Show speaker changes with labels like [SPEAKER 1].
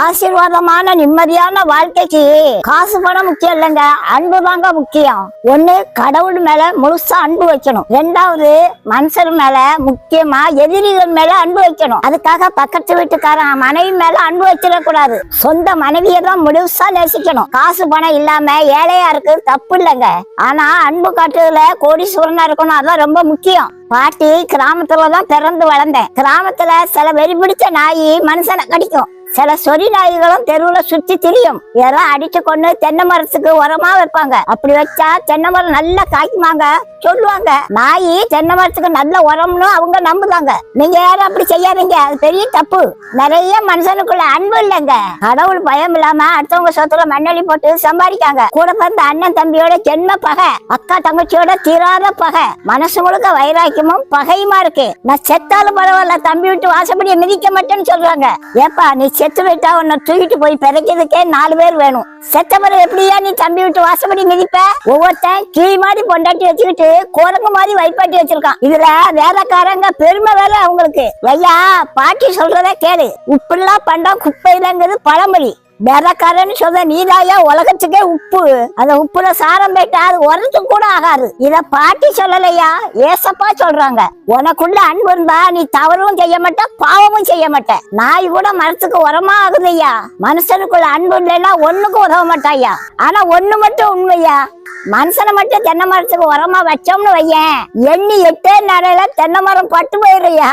[SPEAKER 1] ஆசீர்வாதமான நிம்மதியான வாழ்க்கைக்கு காசு பணம் முக்கியம் இல்லைங்க. அன்பு தாங்க முக்கியம். ஒண்ணு கடவுள் மேல முழுசா அன்பு வைக்கணும். ரெண்டாவது மனுஷர் மேல முக்கியமா எதிரிகள் மேல அன்பு வைக்கணும். அதுக்காக பக்கத்து வீட்டுக்காரன் மனைவி மேல அன்பு வச்சிடக்கூடாது சொந்த மனைவியை தான் முழுசா நேசிக்கணும். காசு பணம் இல்லாம ஏழையா இருக்கு தப்பு இல்லைங்க. ஆனா அன்பு காட்டுறதுல கோடீஸ்வரனா இருக்கணும் அதான் ரொம்ப முக்கியம். பாட்டி கிராமத்துல தான் பிறந்து வளர்ந்தேன். கிராமத்துல சில வெறி பிடிச்ச நாய் மனுஷனை கடிக்கும். சில சொறி நாய்களும் தெருவுல சுத்தி திரியும். இதெல்லாம் அடிச்சு கொண்டு தென்னை மரத்துக்கு உரமா வைப்பாங்க. அப்படி வச்சா தென்னை மரம் நல்லா காய்க்குமாங்க? சொல்லுவாங்க. நாய் தென்னை மரத்துக்கு நல்ல உரம்னு அவங்க நம்புதாங்க நீங்க யாரும் அப்படி செய்யாதீங்க. அது பெரிய தப்பு. நிறைய மனுஷனுக்குள்ள அன்பு இல்லைங்க. கடவுள் பயம் இல்லாம அடுத்தவங்க சொத்துல மண்ணெளி போட்டு சம்பாதிக்காங்க. கூட பிறந்த அண்ணன் தம்பியோட ஜென்ம பகை அக்கா தங்கச்சியோட தீராத பகை மனசு முழுக்க வைராக்கியமும் பகையுமா இருக்கு. நான் செத்தாலும் பரவாயில்ல தம்பி விட்டு வாசப்படியை மிதிக்க மாட்டேன்னு சொல்றாங்க. ஏப்பா நீ செத்து விட்டா உன்னை தூக்கிட்டு போய் பிறக்கிறதுக்கே நாலு பேர் வேணும். செத்த எப்படியா நீ தம்பி விட்டு வாசப்படி மிதிப்ப? ஒவ்வொருத்தன் கீழ் மாதிரி பொண்டாட்டி வச்சுக்கிட்டு குரங்கு மாதிரி வைப்பாட்டி வச்சிருக்கான். இதுல வேலைக்காரங்க பெருமை வேலை அவங்களுக்கு. ஐயா பாட்டி சொல்றத கேளு. உப்புலாம் பண்டம் குப்பையிலங்கிறது பழமொழி. வேலைக்காரன்னு சொல்ற நீதாயா? உலகத்துக்கே உப்பு. அந்த உப்புல சாரம் போயிட்டா அது உரத்துக்கு கூட ஆகாது. இத பாட்டி சொல்லலையா? ஏசப்பா சொல்றாங்க. உனக்குள்ள அன்பு இருந்தா நீ தவறும் செய்ய மாட்ட பாவமும் செய்ய மாட்ட. நாய் கூட மரத்துக்கு உரமா ஆகுதுய்யா. மனுஷனுக்குள்ள அன்பு இல்லைன்னா ஒண்ணுக்கும் உதவ மாட்டாயா ஆனா ஒண்ணு மட்டும் உண்மையா? மனுஷனை மட்டும் தென்னை மரத்துக்கு உரமா வச்சோம்னு வையேன். எண்ணி எட்டே நடையில தென்னை மரம் பட்டு போயிருயா